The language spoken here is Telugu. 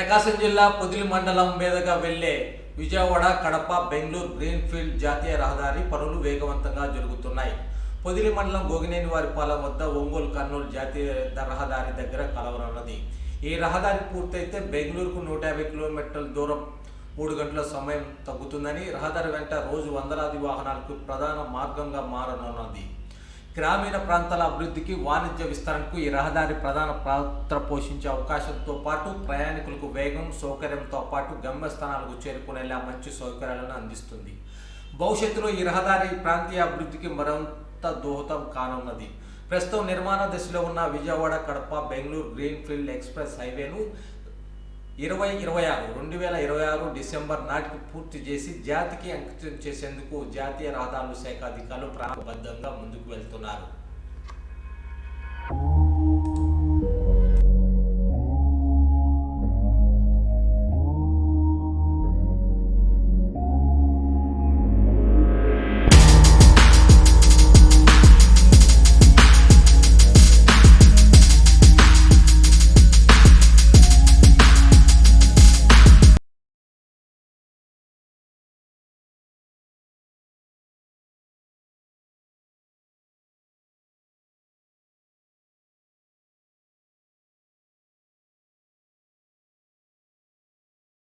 ప్రకాశం జిల్లా పొదిలి మండలం మీదుగా వెళ్ళే విజయవాడ కడప బెంగళూరు గ్రీన్ఫీల్డ్ జాతీయ రహదారి పనులు వేగవంతంగా జరుగుతున్నాయి. పొదిలి మండలం గోగినేని వారిపాలెం వద్ద ఒంగోలు కర్నూలు జాతీయ రహదారి దగ్గర కలవనున్నది. ఈ రహదారి పూర్తయితే బెంగళూరుకు నూట యాభై కిలోమీటర్ల దూరం మూడు గంటల సమయం తగ్గుతుందని రహదారి వెంట రోజు వందలాది వాహనాలకు ప్రధాన మార్గంగా మారనున్నది. గ్రామీణ ప్రాంతాల అభివృద్ధికి వాణిజ్య విస్తరణకు ఈ రహదారి ప్రధాన పాత్ర పోషించే అవకాశంతో పాటు ప్రయాణికులకు వేగం సౌకర్యంతో పాటు గమ్యస్థానాలకు చేరుకునేలా మంచి సౌకర్యాలను అందిస్తుంది. భవిష్యత్తులో ఈ రహదారి ప్రాంతీయ అభివృద్ధికి మరింత దోహదం కానున్నది. ప్రస్తుతం నిర్మాణ దశలో ఉన్న విజయవాడ కడప బెంగళూరు గ్రీన్ఫీల్డ్ ఎక్స్ప్రెస్ హైవేను ఇరవై ఇరవై ఆరు రెండు వేల ఇరవై ఆరు డిసెంబర్ నాటికి పూర్తి చేసి జాతికి అంకితం చేసేందుకు జాతీయ రహదారుల శాఖ అధికారులు ప్రాణబద్ధంగా ముందుకు వెళ్తున్నారు.